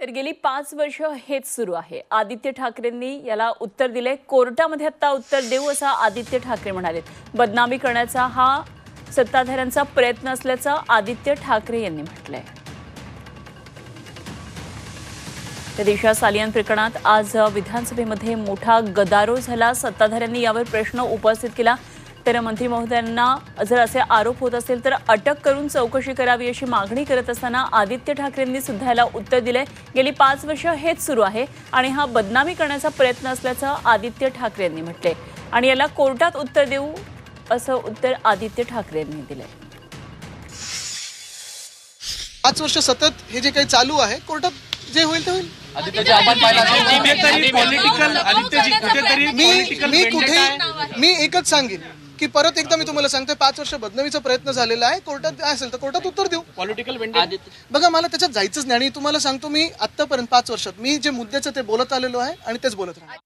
तर गेली पाच वर्ष हेच सुरू आहे. आदित्य ठाकरेंनी याला उत्तर दिले कोर्टामध्ये आता उत्तर देऊ असं आदित्य ठाकरे म्हणाले बदनामी करण्याचा हा सत्ताधाऱ्यांचा प्रयत्न असल्याचं आदित्य ठाकरे यांनी म्हटलंय. तर दिशा सालियन प्रकरणात आज विधानसभेमध्ये मोठा गदारोळ झाला. सत्ताधाऱ्यांनी यावर प्रश्न उपस्थित केला. तर मंत्री महोदयांना जर असे आरोप होत असेल तर अटक करून चौकशी करावी अशी मागणी करत असताना आदित्य ठाकरेंनी सुद्धा याला उत्तर दिलंय. गेली पाच वर्ष हेच सुरू आहे आणि हा बदनामी करण्याचा प्रयत्न असल्याचं आदित्य ठाकरे यांनी म्हटलंय. आणि याला कोर्टात उत्तर देऊ असं उत्तर आदित्य ठाकरे यांनी दिलंय. पाच वर्ष सतत हे जे काही चालू आहे कोर्टात जे होईल ते होईल. मी कुठे मी एकच सांगेन. की परत एकदा मी तुम्हाला सांगते पाच वर्ष बदनामीचा प्रयत्न झालेला आहे. कोर्टात काय असेल तर कोर्टात उत्तर देऊ. पॉलिटिकल बघा मला त्याच्यात जायचंच नाही आणि तुम्हाला सांगतो मी आतापर्यंत पाच वर्षात. मी जे मुद्द्याचं ते बोलत आलेलो आहे आणि तेच बोलत राहणार.